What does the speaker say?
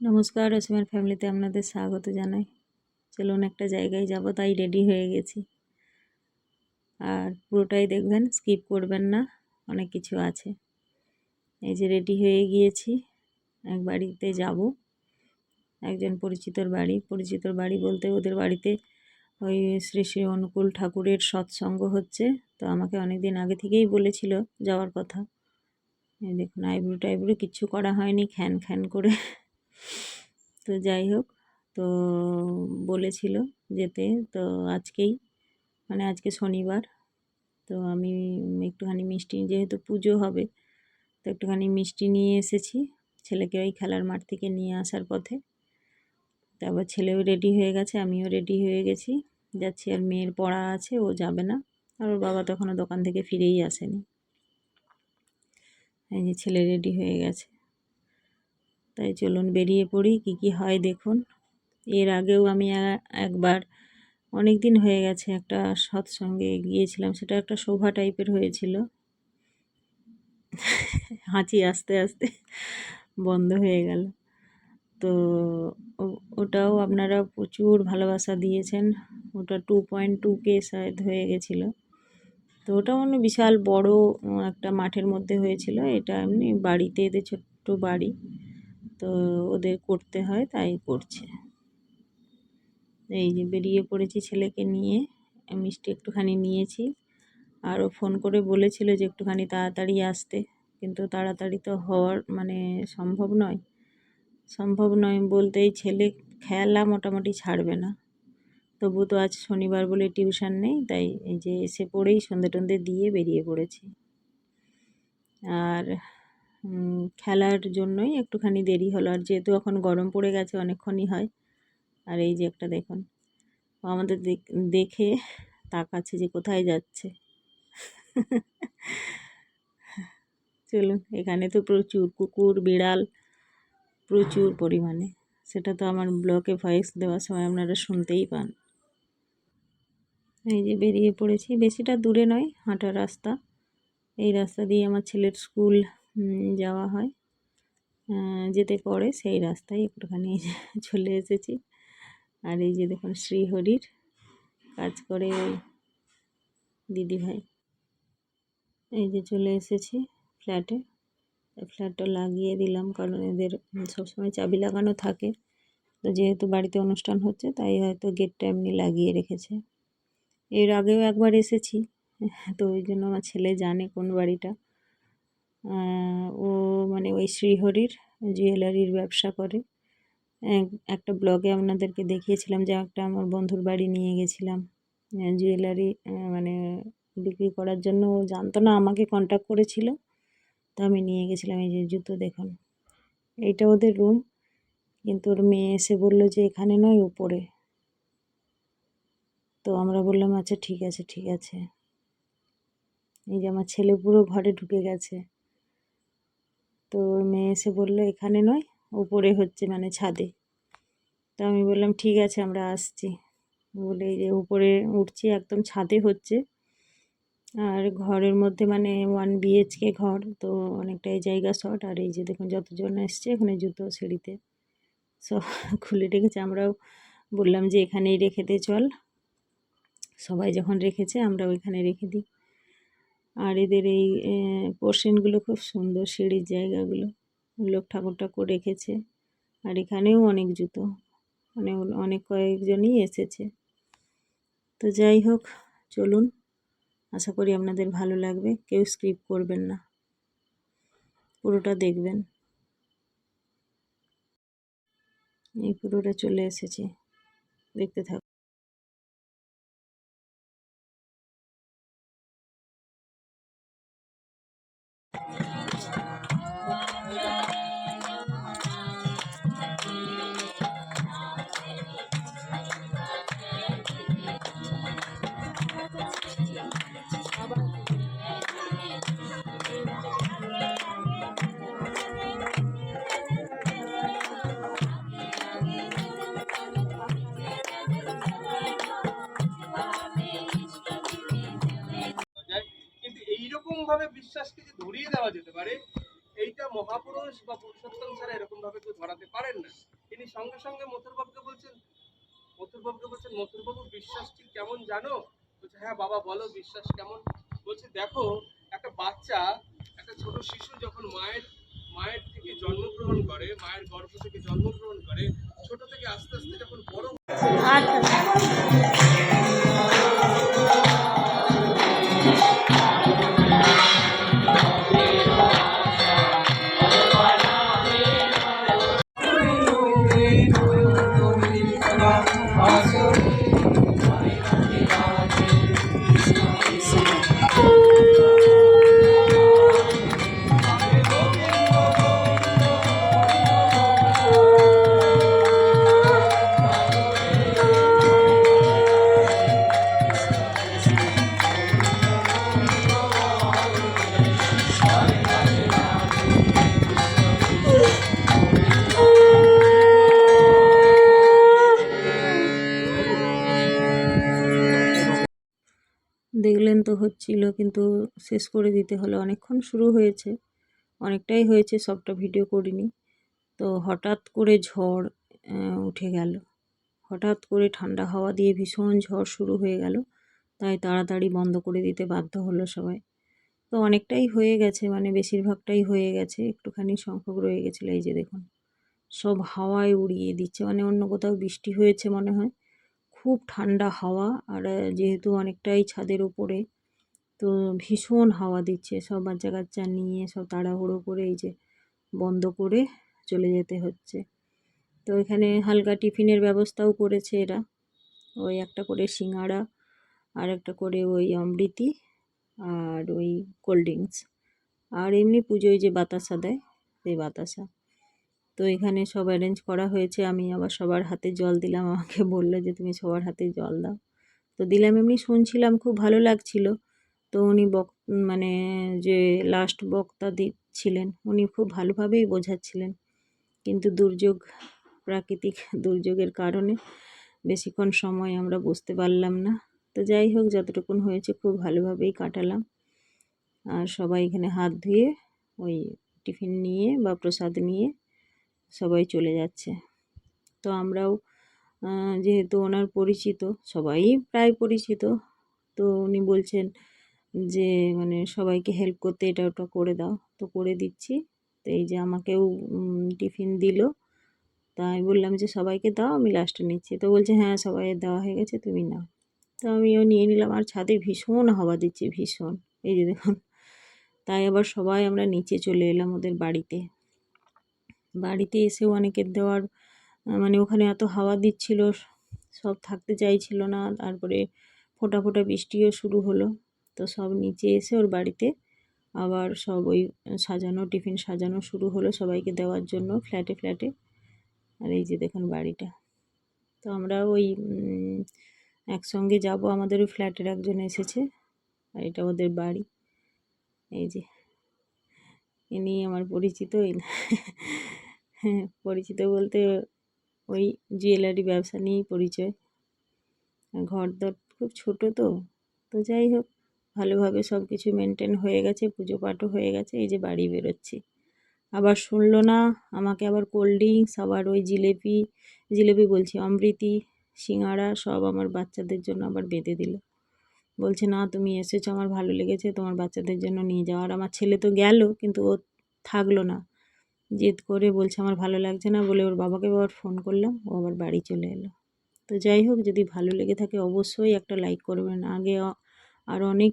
নমস্কার, রসমের ফ্যামিলিতে আপনাদের স্বাগত জানাই। চলুন একটা জায়গায় যাব, তাই রেডি হয়ে গেছি। আর পুরোটাই দেখবেন, স্কিপ করবেন না, অনেক কিছু আছে। এই যে রেডি হয়ে গিয়েছি, এক বাড়িতে যাব। একজন পরিচিতর বাড়ি পরিচিতর বাড়ি বলতে ওদের বাড়িতে ওই শ্রী শ্রী অনুকূল ঠাকুরের সৎসঙ্গ হচ্ছে। তো আমাকে অনেক দিন আগে থেকেই বলেছিল যাওয়ার কথা। দেখুন, আইব্রু টাইব্রু কিচ্ছু করা হয়নি, খ্যান খ্যান করে। তো যাই হোক, তো বলেছিল যেতে। তো আজকেই মানে আজকে শনিবার, তো আমি একটুখানি মিষ্টি, যেহেতু পুজো হবে, তো একটুখানি মিষ্টি নিয়ে এসেছি। ছেলেকে ওই খেলার মাঠ থেকে নিয়ে আসার পথে। তারপর ছেলেও রেডি হয়ে গেছে, আমিও রেডি হয়ে গেছি। যাচ্ছি, আর মেয়ের পড়া আছে, ও যাবে না। আর ওর বাবা তখনও দোকান থেকে ফিরেই আসেনি। এই যে ছেলে রেডি হয়ে গেছে। তাই চলুন বেরিয়ে পড়ি, কি কি হয় দেখুন। এর আগেও আমি একবার অনেক দিন হয়ে গেছে একটা সৎসঙ্গে গিয়েছিলাম, সেটা একটা শোভা টাইপের হয়েছিল। হাঁচি আস্তে আস্তে বন্ধ হয়ে গেল। তো ওটাও আপনারা প্রচুর ভালোবাসা দিয়েছেন। ওটা টু পয়েন্ট টু কে শায়দ হয়ে গেছিল। তো ওটা মানে বিশাল বড় একটা মাঠের মধ্যে হয়েছিল। এটা এমনি বাড়িতে এদের ছোট্ট বাড়ি। তো ওদের করতে হয়, তাই করছে। এই যে বেরিয়ে পড়েছি ছেলেকে নিয়ে, মিষ্টি একটুখানি নিয়েছি। আরও ফোন করে বলেছিল যে একটুখানি তাড়াতাড়ি আসতে, কিন্তু তাড়াতাড়ি তো হওয়ার মানে সম্ভব নয়। সম্ভব নয় বলতেই ছেলে খেলা মোটামুটি ছাড়বে না। তবু তো আজ শনিবার বলে টিউশন নেই, তাই এই যে এসে পড়েই সন্ধে টন্ধে দিয়ে বেরিয়ে পড়েছি। আর খেলার জন্যই একটুখানি দেরি হলো। আর যেহেতু এখন গরম পড়ে গেছে, অনেকক্ষণই হয়। আর এই যে একটা দেখুন আমাদের দেখে তাকাচ্ছে যে কোথায় যাচ্ছে। চলুন, এখানে তো প্রচুর কুকুর, বিড়াল, প্রচুর পরিমাণে। সেটা তো আমার ব্লকে ভয়েস দেওয়ার সময় আপনারা শুনতেই পান। এই যে বেরিয়ে পড়েছি। বেশিটা দূরে নয়, হাঁটার রাস্তা। এই রাস্তা দিয়ে আমার ছেলের স্কুল যাওয়া হয়। যেতে পড়ে সেই রাস্তায় একটুখানি চলে এসেছি। আর এই যে দেখুন শ্রীহরির কাজ করে ওই দিদিভাই। এই যে চলে এসেছি ফ্ল্যাটে। ফ্ল্যাটটা লাগিয়ে দিলাম কারণ এদের সবসময় চাবি লাগানো থাকে। তো যেহেতু বাড়িতে অনুষ্ঠান হচ্ছে, তাই হয়তো গেটটা এমনি লাগিয়ে রেখেছে। এর আগেও একবার এসেছি। তো ওই জন্য আমার ছেলে জানে কোন বাড়িটা। ও মানে ওই শ্রীহরির, জুয়েলারির ব্যবসা করে। একটা ব্লগে আপনাদেরকে দেখিয়েছিলাম যে একটা আমার বন্ধুর বাড়ি নিয়ে গেছিলাম। জুয়েলারি মানে বিক্রি করার জন্য ও জানতো না, আমাকে কন্ট্যাক্ট করেছিল। তো আমি নিয়ে গেছিলাম, এই যে জুতো দেখুন। এইটা ওদের রুম কিন্তু ওর মেয়ে এসে বলল যে এখানে নয়, উপরে। তো আমরা বললাম আচ্ছা ঠিক আছে ঠিক আছে। এই যে আমার ছেলে পুরো ঘরে ঢুকে গেছে। তো মেয়ে এসে বলল, এখানে নয়, উপরে হচ্ছে মানে ছাদে। তো আমি বললাম, ঠিক আছে, আমরা আসছি। বলে যে উপরে উঠছি, একদম ছাদে হচ্ছে। আর ঘরের মধ্যে মানে ওয়ান বিএইচকে ঘর, তো অনেকটাই জায়গা শর্ট আর এই যে দেখুন, যতজন এসছে, এখানে জুতো, সিঁড়িতে সব খুলে রেখেছে। আমরাও বললাম যে, এখানেই রেখে দে, চল। সবাই যখন রেখেছে, আমরা ওইখানে রেখে দিই। আর এদের এই পোর্শনগুলো খুব সুন্দর সিঁড়ির জায়গাগুলো। লোক ঠাকুর ঠাকুর রেখেছে। আর এখানেও অনেক জুতো। মানে অনেক কয়েকজনই এসেছে। তো যাই হোক, চলুন। আশা করি আপনাদের ভালো লাগবে। কেউ স্ক্রিপ করবেন না। পুরোটা দেখবেন। এই পুরোটা চলে এসেছে। দেখতে থাক ভাবে বিশ্বাসকে যে ধরিয়ে দেওয়া যেতে পারে, এইটা মহাপুরুষ বা পুরুষোত্তম ছাড়া এরকম ভাবে কেউ ধরাতে পারেন না। তিনি সঙ্গে সঙ্গে মথুরবাবুকে বলছেন মথুরবাবুকে বলছেন, মথুরবাবু, বিশ্বাস ঠিক কেমন জানো? বলছে হ্যাঁ বাবা, বলো, বিশ্বাস কেমন? বলছে, দেখো, একটা বাচ্চা, একটা ছোট শিশু যখন মায়ের মায়ের থেকে জন্মগ্রহণ করে, মায়ের গর্ভ থেকে জন্মগ্রহণ করে, ছোট থেকে আস্তে আস্তে যখন বড় দেখলেন তো হচ্ছিল, কিন্তু শেষ করে দিতে হলো। অনেকক্ষণ শুরু হয়েছে, অনেকটাই হয়েছে, সবটা ভিডিও করিনি। তো হঠাৎ করে ঝড় উঠে গেল। হঠাৎ করে ঠান্ডা হাওয়া দিয়ে ভীষণ ঝড় শুরু হয়ে গেল। তাই তাড়াতাড়ি বন্ধ করে দিতে বাধ্য হলো সবাই। তো অনেকটাই হয়ে গেছে মানে বেশিরভাগটাই হয়ে গেছে। একটুখানি সংখ্যক রয়ে গেছিল, এই যে দেখুন। সব হাওয়ায় উড়িয়ে দিচ্ছে মানে অন্য কোথাও বৃষ্টি হয়েছে মনে হয়। খুব ঠান্ডা হাওয়া আর যেহেতু অনেকটাই ছাদের উপরে, তো ভীষণ হাওয়া দিচ্ছে। সব বাচ্চা কাচ্চা নিয়ে সব তাড়াহুড়ো করে এই যে বন্ধ করে চলে যেতে হচ্ছে। তো এখানে হালকা টিফিনের ব্যবস্থাও করেছে এরা। ওই একটা করে সিঙাড়া আর একটা করে ওই অমৃতি, আর ওই কোল্ড ড্রিঙ্কস। আর এমনি পুজোয় যে বাতাসা দেয়, সেই বাতাসা। তো এখানে সব অ্যারেঞ্জ করা হয়েছে। আমি আবার সবার হাতে জল দিলাম। আমাকে বলল যে, তুমি সবার হাতে জল দাও। তো দিলাম। এমনি শুনছিলাম, খুব ভালো লাগছিল। তো উনি বক মানে যে লাস্ট বক্তা দিচ্ছিলেন উনি খুব ভালোভাবেই বোঝাচ্ছিলেন। কিন্তু দুর্যোগ, প্রাকৃতিক দুর্যোগের কারণে বেশিক্ষণ সময় আমরা বুঝতে পারলাম না। তো যাই হোক, যতটুকুন হয়েছে, খুব ভালোভাবেই কাটালাম। আর সবাই এখানে হাত ধুয়ে ওই টিফিন নিয়ে বা প্রসাদ নিয়ে সবাই চলে যাচ্ছে। তো আমরাও যেহেতু ওনার পরিচিত, সবাই প্রায় পরিচিত, তো উনি বলছেন যে মানে সবাইকে হেল্প করতে এটা ওটা করে দাও। তো করে দিচ্ছি। তো এই যে আমাকেও টিফিন দিল। তা আমি বললাম যে, সবাইকে দাও, আমি লাস্টে নিচ্ছি। তো বলছে হ্যাঁ সবাই দেওয়া হয়ে গেছে, তুমি নাও। তো আমিও নিয়ে নিলাম, আর ছাদে ভীষণ হাওয়া দিচ্ছে, ভীষণ। এই যে দেখুন, তাই আবার সবাই আমরা নিচে চলে এলাম ওদের বাড়িতে। বাড়িতে এসেও অনেকের দেওয়ার মানে ওখানে এত হাওয়া দিচ্ছিল, সব থাকতে চাইছিল না, তারপরে ফোটা ফোটা বৃষ্টিও শুরু হলো। তো সব নিচে এসে ওর বাড়িতে আবার সব ওই সাজানো, টিফিন সাজানো শুরু হলো সবাইকে দেওয়ার জন্য ফ্ল্যাটে ফ্ল্যাটে। আর এই যে দেখুন বাড়িটা। তো আমরা ওই একসঙ্গে যাব, আমাদের ওই ফ্ল্যাটের একজন এসেছে, আর এটা ওদের বাড়ি। এই যে, এ ইনি আমার পরিচিত পরিচিত বলতে ওই জুয়েলারি ব্যবসা নিয়েই পরিচয়। ঘর দর খুব ছোটো তো তো যাই হোক, ভালোভাবে সব কিছু মেনটেন হয়ে গেছে, পুজো পাঠও হয়ে গেছে, এই যে বাড়ি বেরোচ্ছি। আবার শুনলো না, আমাকে আবার কোল্ড ড্রিঙ্কস আবার ওই জিলেপি জিলেপি বলছি, অমৃতি সিঙাড়া সব আমার বাচ্চাদের জন্য আবার বেঁধে দিল। বলছে, না, তুমি এসেছ, আমার ভালো লেগেছে, তোমার বাচ্চাদের জন্য নিয়ে যাও। আর আমার ছেলে তো গেল, কিন্তু ও থাকল না। জেদ করে বলছে, আমার ভালো লাগছে না বলে ওর বাবাকে আবার ফোন করলাম। ও আবার বাড়ি চলে এলো। তো যাই হোক, যদি ভালো লেগে থাকে অবশ্যই একটা লাইক করবেন। আগে আর অনেক